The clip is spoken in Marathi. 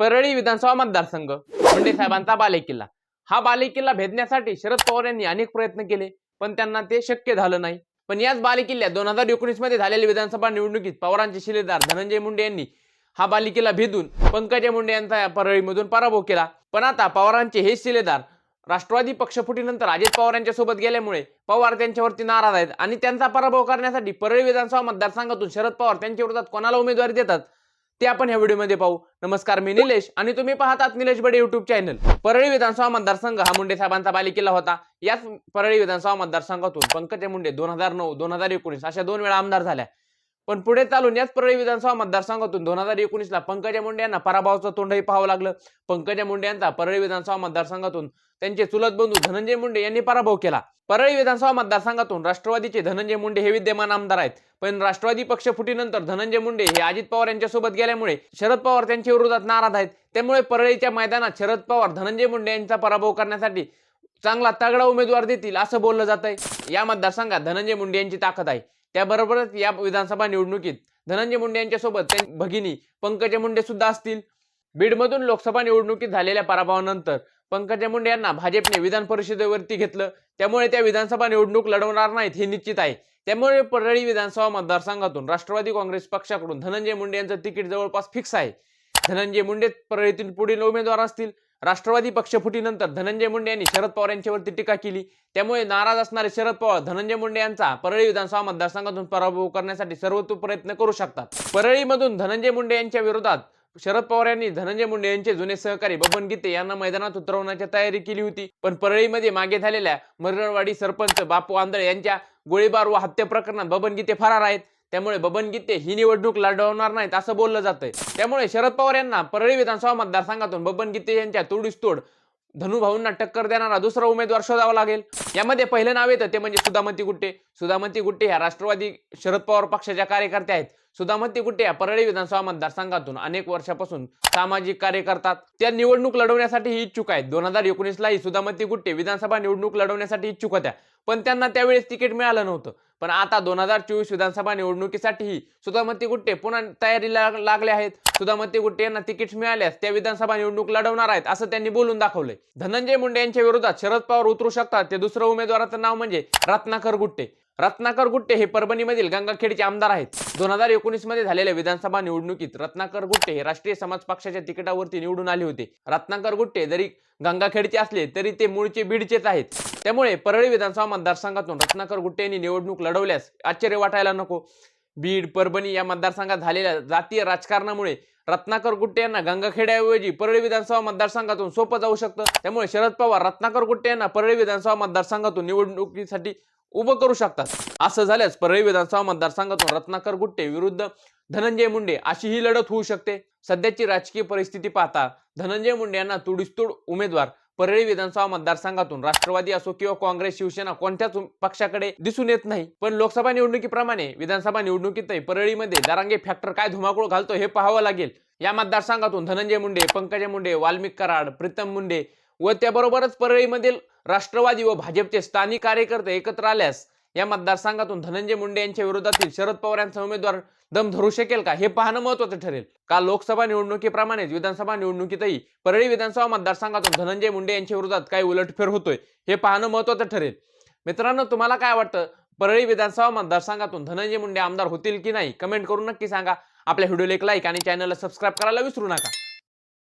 परळी विधानसभा मतदारसंघ. मुंडे साहेबांचा बालेकिल्ला. हा बालेकिल्ला भेदण्यासाठी शरद पवार यांनी अनेक प्रयत्न केले पण त्यांना ते शक्य झालं नाही. पण याच बालेकिल्ल्यात दोन हजार एकोणीसमध्ये झालेल्या विधानसभा निवडणुकीत पवारांचे शिलेदार धनंजय मुंडे यांनी हा बालिकेला भेदून पंकजा मुंडे यांचा परळीमधून पराभव केला. पण आता पवारांचे हे शिलेदार राष्ट्रवादी पक्षफुटीनंतर अजित पवार यांच्या सोबत गेल्यामुळे पवार त्यांच्यावरती नाराज आहेत. आणि त्यांचा पराभव करण्यासाठी परळी विधानसभा मतदारसंघातून शरद पवार त्यांच्या विरोधात कोणाला उमेदवारी देतात? ते आपण ह्या व्हिडिओमध्ये पाहू. नमस्कार मी निलेश आणि तुम्ही पाहतात निलेश बडे युट्यूब चॅनल परळी विधानसभा मतदारसंघ हा मुंडे साहेबांचा बालिकेला होता. याच परळी विधानसभा मतदारसंघातून पंकजा मुंडे दोन हजार नऊ दोन हजार एकोणीस अशा दोन वेळा आमदार झाल्या. पण पुढे चालून याच परळी विधानसभा मतदारसंघातून दोन हजार एकोणीसला पंकजा मुंडे यांना पराभवाचं तोंडही पाहावं लागलं. पंकजा मुंडे यांचा परळी विधानसभा मतदारसंघातून त्यांचे चुलत बंधू धनंजय मुंडे यांनी पराभव केला. परळी विधानसभा मतदारसंघातून राष्ट्रवादीचे धनंजय मुंडे हे विद्यमान आमदार आहेत. पण राष्ट्रवादी पक्ष फुटीनंतर धनंजय मुंडे हे अजित पवार यांच्यासोबत गेल्यामुळे शरद पवार त्यांच्या विरोधात नाराज आहेत. त्यामुळे परळीच्या मैदानात शरद पवार धनंजय मुंडे यांचा पराभव करण्यासाठी चांगला तगडा उमेदवार देतील असं बोललं जात आहे या मतदारसंघात धनंजय मुंडे यांची ताकद आहे. त्याबरोबरच या विधानसभा निवडणुकीत धनंजय मुंडे यांच्यासोबत भगिनी पंकजा मुंडे सुद्धा असतील. बीडमधून लोकसभा निवडणुकीत झालेल्या पराभवानंतर पंकजा मुंडे यांना भाजपने विधान परिषदेवरती घेतलं. त्यामुळे त्या विधानसभा निवडणूक लढवणार नाहीत हे निश्चित आहे. त्यामुळे परळी विधानसभा मतदारसंघातून राष्ट्रवादी काँग्रेस पक्षाकडून धनंजय मुंडे यांचं तिकीट जवळपास फिक्स आहे. धनंजय मुंडे परळीतील पुढील उमेदवार असतील. राष्ट्रवादी पक्षफुटीनंतर धनंजय मुंडे यांनी शरद पवार यांच्यावरती टीका केली. त्यामुळे नाराज असणारे शरद पवार धनंजय मुंडे यांचा परळी विधानसभा मतदारसंघातून पराभव करण्यासाठी सर्वतो प्रयत्न करू शकतात. परळीमधून धनंजय मुंडे यांच्या विरोधात शरद पवार यांनी धनंजय मुंडे यांचे जुने सहकारी बबन गीते यांना मैदानात उतरवण्याची तयारी केली होती. पण परळीमध्ये मागे झालेल्या मरळवाडी सरपंच बापू आंधळे यांच्या गोळीबार व हत्या प्रकरणात बबन गीते फरार आहेत. त्यामुळे बबन गीते ही निवडणूक लढवणार नाहीत असं बोललं जातंय. त्यामुळे शरद पवार यांना परळी विधानसभा मतदारसंघातून बबन गीते यांच्या तोडीसतोड धनुभाऊंना टक्कर देणारा दुसरा उमेदवार शोधावा लागेल. यामध्ये पहिलं नाव येतं ते म्हणजे सुधामती गुट्टे. सुधामती गुट्टे ह्या राष्ट्रवादी शरद पवार पक्षाच्या कार्यकर्त्या आहेत. सुधामती गुट्टे या परळी विधानसभा मतदारसंघातून अनेक वर्षापासून सामाजिक कार्य करतात त्या निवडणूक लढवण्यासाठी ही इच्छुक आहेत. दोन हजार एकोणीसलाही सुधामती गुट्टे विधानसभा निवडणूक लढवण्यासाठी इच्छुक होत्या. पण त्यांना त्यावेळेस तिकीट मिळालं नव्हतं. पण आता दोन हजार चोवीस विधानसभा निवडणुकीसाठीही सुधामती गुट्टे पुन्हा तयारीला लागले आहेत. सुधामती गुट्टे यांना तिकीट मिळाल्यास त्या विधानसभा निवडणूक लढवणार आहेत असं त्यांनी बोलून दाखवलंय. धनंजय मुंडे यांच्या विरोधात शरद पवार उतरू शकतात. ते दुसरं उमेदवाराचं नाव म्हणजे रत्नाकर गुट्टे. रत्नाकर गुट्टे हे परभणीमधील गंगाखेडचे आमदार आहेत. दोन हजार एकोणीसमध्ये झालेल्या विधानसभा निवडणुकीत रत्नाकर गुट्टे हे राष्ट्रीय समाज पक्षाच्या तिकिटावरती निवडून आले होते. रत्नाकर गुट्टे जरी गंगाखेडचे असले तरी ते मूळचे बीडचेच आहेत. त्यामुळे परळी विधानसभा मतदारसंघातून रत्नाकर गुट्टे यांनी निवडणूक लढवल्यास आश्चर्य वाटायला नको. बीड परभणी या मतदारसंघात झालेल्या जातीय राजकारणामुळे रत्नाकर गुट्टे यांना गंगाखेड्याऐवजी परळी विधानसभा मतदारसंघातून सोपं जाऊ शकतं. त्यामुळे शरद पवार रत्नाकर गुट्टे यांना परळी विधानसभा मतदारसंघातून निवडणुकीसाठी उभं करू शकतात. असं झाल्यास परळी विधानसभा मतदारसंघातून रत्नाकर गुट्टे विरुद्ध धनंजय मुंडे अशी ही लढत होऊ शकते. सध्याची राजकीय परिस्थिती पाहता धनंजय मुंडे यांना तुडीस्तोड उमेदवार परळी विधानसभा मतदारसंघातून राष्ट्रवादी असो किंवा काँग्रेस शिवसेना कोणत्याच पक्षाकडे दिसून येत नाही. पण लोकसभा निवडणुकीप्रमाणे विधानसभा निवडणुकीतही परळीमध्ये दारांगे फॅक्टर काय धुमाकूळ घालतो हे पाहावं लागेल. या मतदारसंघातून धनंजय मुंडे पंकजा मुंडे वाल्मिक कराड प्रीतम मुंडे व त्याबरोबरच परळीमधील राष्ट्रवादी व भाजपचे स्थानिक कार्यकर्ते एकत्र आल्यास या मतदारसंघातून धनंजय मुंडे यांच्या विरोधातील शरद पवार यांचा उमेदवार दम धरू शकेल का हे पाहणं महत्वाचं ठरेल. का लोकसभा निवडणुकीप्रमाणेच विधानसभा निवडणुकीतही परळी विधानसभा मतदारसंघातून धनंजय मुंडे यांच्या विरोधात काही उलटफेर होतोय हे पाहणं महत्वाचं ठरेल. मित्रांनो तुम्हाला काय वाटतं? परळी विधानसभा मतदारसंघातून धनंजय मुंडे आमदार होतील की नाही? कमेंट करून नक्की सांगा. आपल्या व्हिडिओला एक लाईक आणि चॅनलला सबस्क्राईब करायला विसरू नका.